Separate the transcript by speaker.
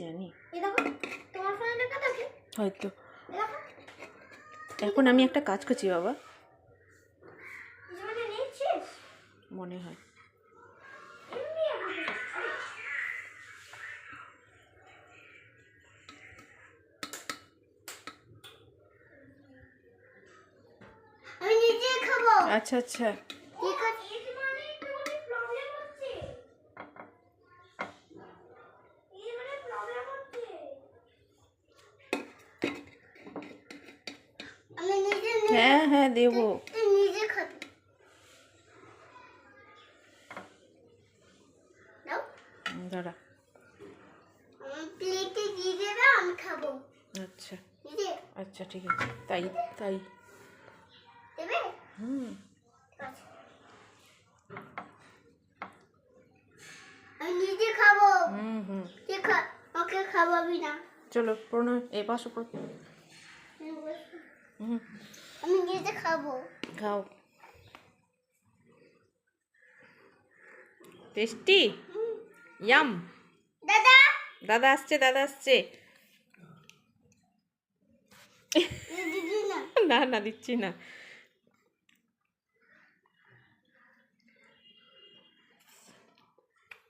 Speaker 1: জানি। হয়তো। এখন আমি একটা কাজ করছি বাবা। মনে হয়। আচ্ছা আচ্ছা
Speaker 2: ঠিক আছে এই মানে একটুখানি প্রবলেম হচ্ছে এই মানে প্রবলেম হচ্ছে আমি নিজে
Speaker 1: হ্যাঁ হ্যাঁ দেবো। দাঁড়া।
Speaker 2: আমি প্লেটে দিয়ে দেবে আমি খাব
Speaker 1: আচ্ছা। আচ্ছা ঠিক আছে। তাই তাই। হুম।
Speaker 2: নিজে খাব
Speaker 1: হুম হুম।
Speaker 2: ওকে খাওয়াবি না।
Speaker 1: চলো প্রণয় এই পাশে হুম
Speaker 2: আমি নিজে খাব।
Speaker 1: খাও। টেস্টি? ইয়াম।
Speaker 2: দাদা!
Speaker 1: দাদা আসছে দাদা আসছে।
Speaker 2: না
Speaker 1: না না দিচ্ছি না।